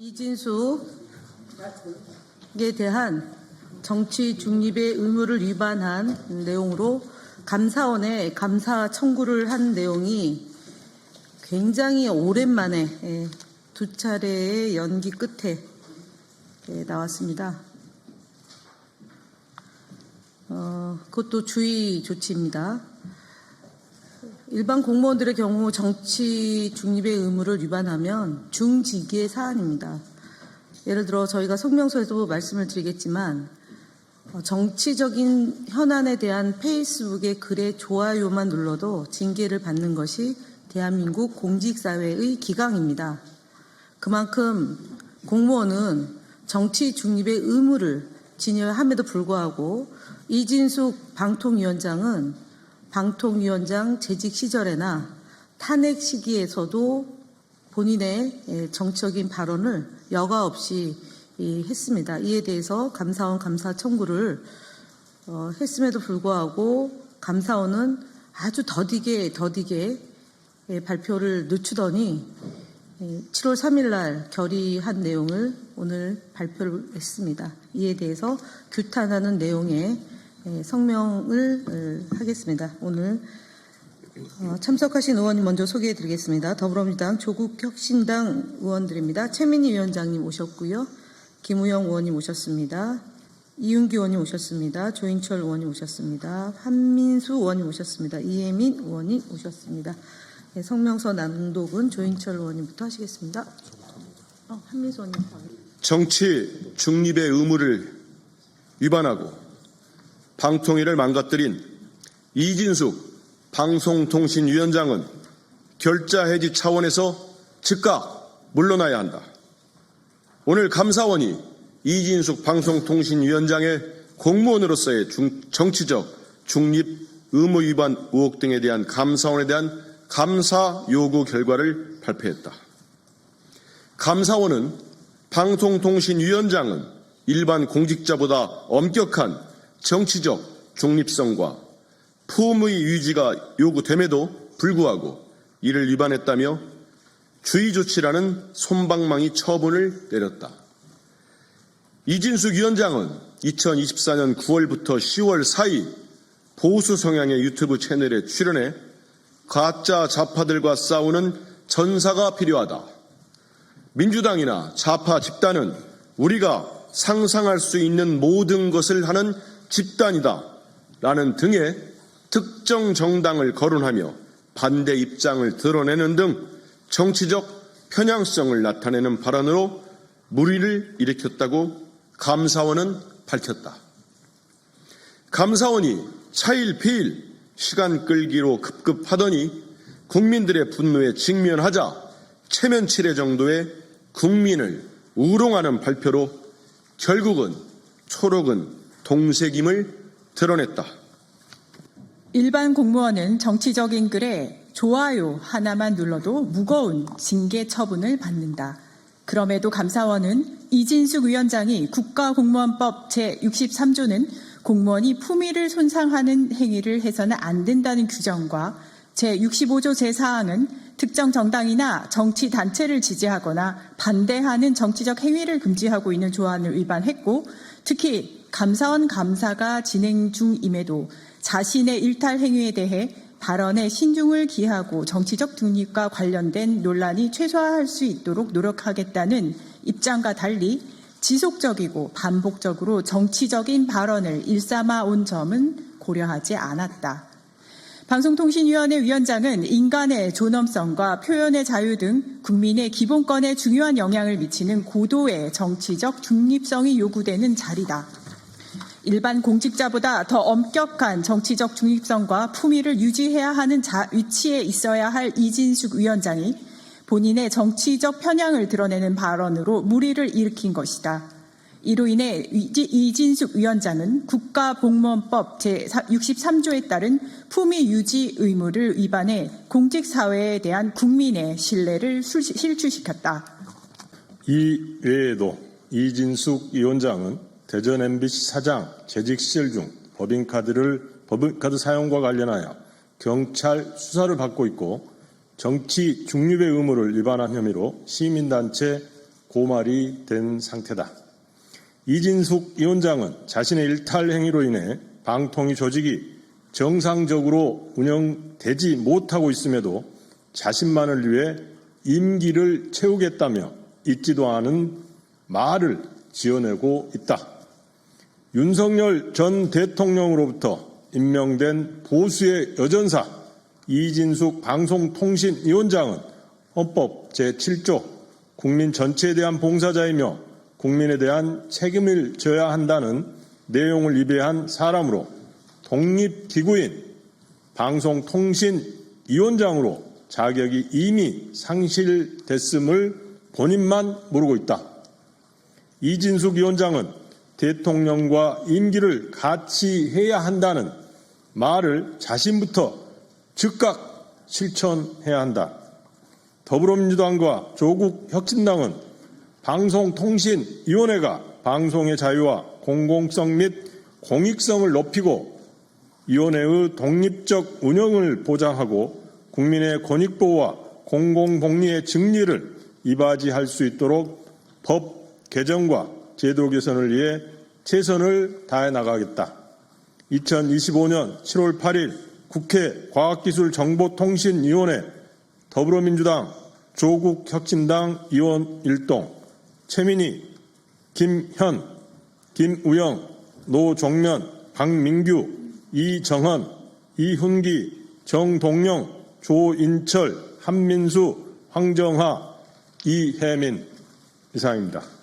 이진숙에 대한 정치 중립의 의무를 위반한 내용으로 감사원에 감사 청구를 한 내용이 굉장히 오랜만에 예, 두 차례의 연기 끝에 예, 나왔습니다. 어, 그것도 주의 조치입니다. 일반 공무원들의 경우 정치 중립의 의무를 위반하면 중징계의 사안입니다. 예를 들어 저희가 성명서에도 말씀을 드리겠지만 어, 정치적인 현안에 대한 페이스북의 글에 좋아요만 눌러도 징계를 받는 것이 대한민국 공직사회의 기강입니다. 그만큼 공무원은 정치 중립의 의무를 진여함에도 불구하고 이진숙 방통위원장은 방통위원장 재직 시절에나 탄핵 시기에서도 본인의 예, 정치적인 발언을 여과 없이 이, 했습니다. 이에 대해서 감사원 감사 청구를 어, 했음에도 불구하고 감사원은 아주 더디게 더디게 예, 발표를 늦추더니 예, 7월 3일 날 결의한 내용을 오늘 발표를 했습니다. 이에 대해서 규탄하는 내용의 예, 성명을 어, 하겠습니다. 오늘 어, 참석하신 의원님 먼저 소개해 드리겠습니다. 더불어민주당 조국혁신당 의원들입니다. 최민희 위원장님 오셨고요. 김우영 의원님 오셨습니다. 이윤기 의원님 오셨습니다. 조인철 의원님 오셨습니다. 한민수 의원님 오셨습니다. 이혜민 의원님 오셨습니다. 네, 성명서 낭독은 조인철 의원님부터 하시겠습니다. 어, 한민수 의원님. 정치 중립의 의무를 위반하고 방통위를 망가뜨린 이진숙 방송통신위원장은 결자 해지 차원에서 즉각 물러나야 한다. 오늘 감사원이 이진숙 방송통신위원장의 공무원으로서의 중- 정치적 중립 의무 위반 의혹 등에 대한 감사원에 대한 감사 요구 결과를 발표했다. 감사원은 방송통신위원장은 일반 공직자보다 엄격한 정치적 중립성과 품의 유지가 요구됨에도 불구하고 이를 위반했다며 주의 조치라는 솜방망이 처분을 내렸다. 이진숙 위원장은 2024년 9월부터 10월 사이 보수 성향의 유튜브 채널에 출연해 가짜 좌파들과 싸우는 전사가 필요하다. 민주당이나 좌파 집단은 우리가 상상할 수 있는 모든 것을 하는 집단이다. 라는 등의 특정 정당을 거론하며 반대 입장을 드러내는 등 정치적 편향성을 나타내는 발언으로 무리를 일으켰다고 감사원은 밝혔다. 감사원이 차일 피일 시간 끌기로 급급하더니 국민들의 분노에 직면하자 체면치레 정도의 국민을 우롱하는 발표로 결국은 초록은 동색임을 드러냈다. 일반 공무원은 정치적인 글에 좋아요 하나만 눌러도 무거운 징계 처분을 받는다. 그럼에도 감사원은 이진숙 위원장이 국가공무원법 제63조는 공무원이 품위를 손상하는 행위를 해서는 안 된다는 규정과 제65조 제4항은 특정 정당이나 정치 단체를 지지하거나 반대하는 정치적 행위를 금지하고 있는 조항을 위반했고 특히 감사원 감사가 진행 중임에도 자신의 일탈 행위에 대해 발언에 신중을 기하고 정치적 중립과 관련된 논란이 최소화할 수 있도록 노력하겠다는 입장과 달리 지속적이고 반복적으로 정치적인 발언을 일삼아 온 점은 고려하지 않았다. 방송통신위원회 위원장은 인간의 존엄성과 표현의 자유 등 국민의 기본권에 중요한 영향을 미치는 고도의 정치적 중립성이 요구되는 자리다. 일반 공직자보다 더 엄격한 정치적 중립성과 품위를 유지해야 하는 자, 위치에 있어야 할 이진숙 위원장이 본인의 정치적 편향을 드러내는 발언으로 무리를 일으킨 것이다. 이로 인해 이진숙 위원장은 국가공무원법 제63조에 따른 품위 유지 의무를 위반해 공직사회에 대한 국민의 신뢰를 술- 실추시켰다. 이 외에도 이진숙 위원장은 대전 MBC 사장 재직 시절 중 법인카드를 법인카드 사용과 관련하여 경찰 수사를 받고 있고 정치 중립의 의무를 위반한 혐의로 시민단체 고말이 된 상태다. 이진숙 위원장은 자신의 일탈 행위로 인해 방통위 조직이 정상적으로 운영되지 못하고 있음에도 자신만을 위해 임기를 채우겠다며 있지도 않은 말을 지어내고 있다. 윤석열 전 대통령으로부터 임명된 보수의 여전사 이진숙 방송통신위원장은 헌법 제7조 국민 전체에 대한 봉사자이며 국민에 대한 책임을 져야 한다는 내용을 위배한 사람으로 독립기구인 방송통신위원장으로 자격이 이미 상실됐음을 본인만 모르고 있다. 이진숙 위원장은 대통령과 임기를 같이 해야 한다는 말을 자신부터 즉각 실천해야 한다. 더불어민주당과 조국 혁신당은 방송통신위원회가 방송의 자유와 공공성 및 공익성을 높이고 위원회의 독립적 운영을 보장하고 국민의 권익보호와 공공복리의 증리를 이바지할 수 있도록 법 개정과 제도 개선을 위해 최선을 다해 나가겠다. 2025년 7월 8일 국회 과학기술정보통신위원회 더불어민주당 조국혁신당 의원 일동 최민희, 김현, 김우영, 노종면, 박민규, 이정헌, 이훈기, 정동영, 조인철, 한민수, 황정하, 이혜민 이상입니다.